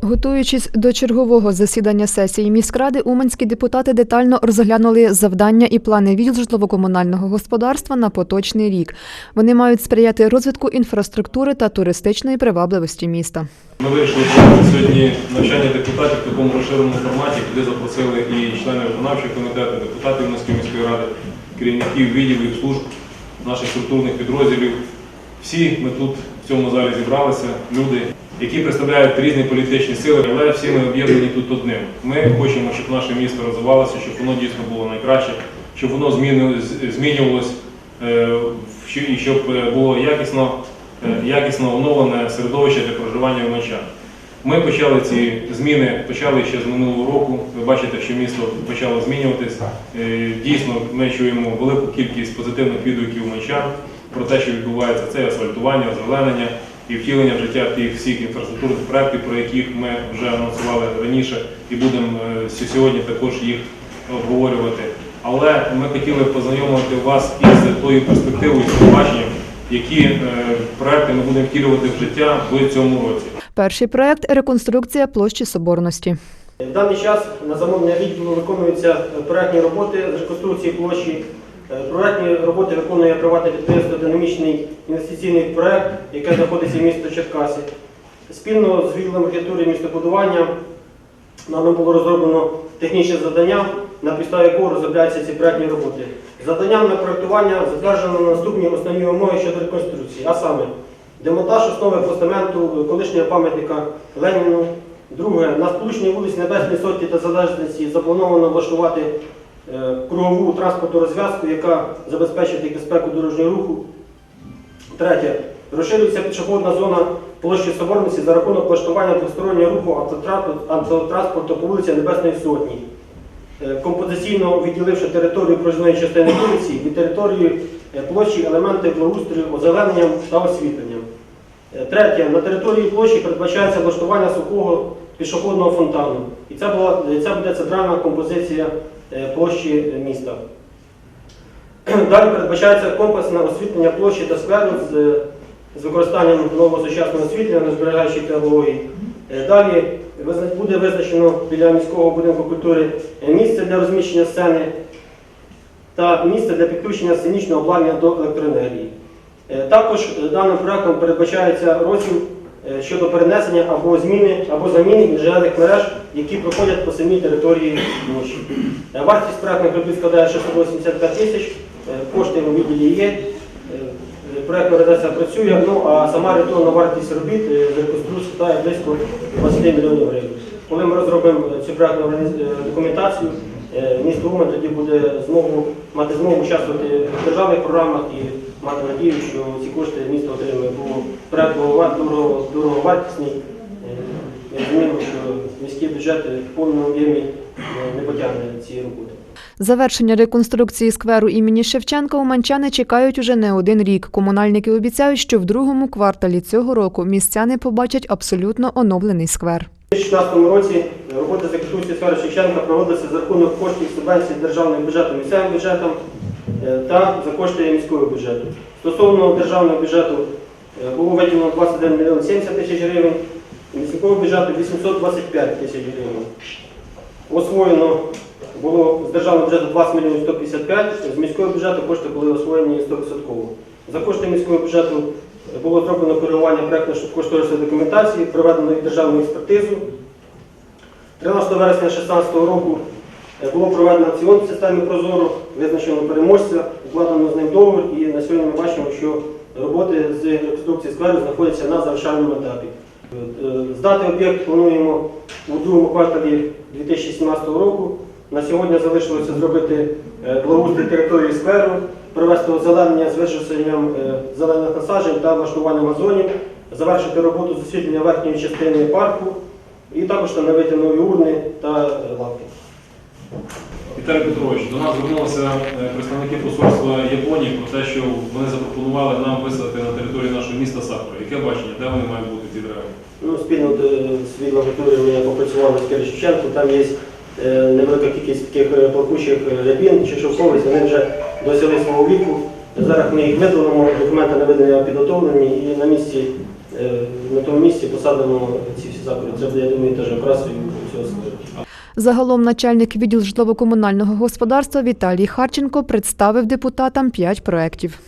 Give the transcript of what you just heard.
Готуючись до чергового засідання сесії міськради, уманські депутати детально розглянули завдання і плани відділ житлово-комунального господарства на поточний рік. Вони мають сприяти розвитку інфраструктури та туристичної привабливості міста. Ми вирішили сьогодні навчання депутатів в такому розширеному форматі, куди запросили і члени виконавчого комітету, депутатів Міської міської ради, керівників відділів, служб наших структурних підрозділів. Всі ми тут в цьому залі зібралися, люди, які представляють різні політичні сили, але всі ми об'єднані тут одним. Ми хочемо, щоб наше місто розвивалося, щоб воно дійсно було найкраще, щоб воно зміни- з- змінювалось е, і щоб е, було якісно е, якісно оновлене середовище для проживання вночі. Ми почали ці зміни, почали ще з минулого року. Ви бачите, що місто почало змінюватись. Е, Дійсно, ми чуємо велику кількість позитивних відгуків мечан про те, що відбувається це асфальтування, озеленення і втілення в життя тих всіх інфраструктурних проєктів, про яких ми вже анонсували раніше і будемо е, сьогодні також їх обговорювати. Але ми хотіли познайомити вас із тою перспективою і тим баченням, які е, проекти ми будемо втілювати в життя в цьому році. Перший проект реконструкція площі Соборності. В даний час на замовлення відділу виконуються проектні роботи з реконструкції площі. Е, Проектні роботи виконує приватне підприємство Динамічний інвестиційний проект, яке знаходиться в місті Черкаси. Спільно з відділом архітектури містобудування нами було розроблено технічне завдання, на підставі якого розробляються ці проектні роботи. Завданням на проектування затверджено наступні основні умови щодо реконструкції, а саме демонтаж основи постаменту колишнього пам'ятника Леніну. Друге, на сполучній вулиці Небесної Сотні та Залежності заплановано влаштувати кругову транспортну розв'язку, яка забезпечить безпеку дорожнього руху. Третє. Розширюється пішохідна зона площі Соборності за рахунок влаштування двостороннього руху автотранспорту, по вулиці Небесної Сотні, Е, композиційно відділивши територію проїзної частини вулиці від території е, площі елементи благоустрою, озелененням та освітленням. Е, Третє. На території площі передбачається влаштування сухого пішохідного фонтану. І це, була, це буде центральна композиція е, площі е, міста. Далі передбачається комплексне освітлення площі та скверу з, з використанням нового сучасного освітлення на зберігаючій технології. Е, Далі буде визначено біля міського будинку культури е, місце для розміщення сцени та місце для підключення сценічного обладнання до електроенергії. Е, Також е, даним проектом передбачається розділ е, щодо перенесення або зміни або заміни інженерних мереж, які проходять по самій території площі. Е, Вартість проектних робіт складає 685 тисяч, е, кошти у відділі є. е, е, організація працює, ну а сама орієнтовна вартість робіт е, з реконструкції складає близько 20 мільйонів гривень. Коли ми розробимо е, цю проектну е, документацію, е, місто Умань тоді буде змогу мати змогу участвувати в державних програмах і мати надію, що ці кошти місто отримує. Бо проект дорого- дорого- дороговартісний. Е, Ми розуміємо, що міський бюджет в повному об'ємі е, не потягне ці роботи. Завершення реконструкції скверу імені Шевченка уманчани чекають уже не один рік. Комунальники обіцяють, що в другому кварталі цього року містяни побачать абсолютно оновлений сквер. У 2016 році роботи з реконструкції сфери Шевченка проводилися за рахунок коштів субвенцій державного бюджету місцевим бюджетом е, та за кошти міського бюджету. Стосовно державного бюджету е, було виділено 21 мільйон 70 тисяч гривень, міського бюджету 825 тисяч гривень. Освоєно було з державного бюджету 20 мільйонів 155, з міського бюджету кошти були освоєні 100%. За кошти міського бюджету було зроблено коригування проєктно-кошторисної документації, проведено державну експертизу. 13 вересня 2016 року е, було проведено аукціон в системі Прозоро, визначено переможця, укладено з ним договір, і на сьогодні ми бачимо, що роботи з реконструкції скверу знаходяться на завершальному етапі. Е, Здати об'єкт плануємо у другому кварталі 2017 року. На сьогодні залишилося зробити е, благоустрій території скверу, провести озеленення з вишиванням е, зелених насаджень та влаштуванням газонів, завершити роботу з освітлення верхньої частини парку і також встановити нові урни та е, лавки. Віталій Петрович, до нас звернулися представники посольства Японії про те, що вони запропонували нам висадити на території нашого міста сакури. Яке бачення, де вони мають бути ці дерева? Ну, спільно з ми попрацювали з Кирі Шевченко, там є невелика кількість таких е, плакучих е, рябін чи шовковиць, вони вже досягли свого віку. Зараз ми їх видалимо, документи на видання підготовлені і на місці е, на тому місці посадимо ці всі заходи. Це буде, я думаю, теж окрасою цього скверу. Загалом начальник відділу житлово-комунального господарства Віталій Харченко представив депутатам п'ять проєктів.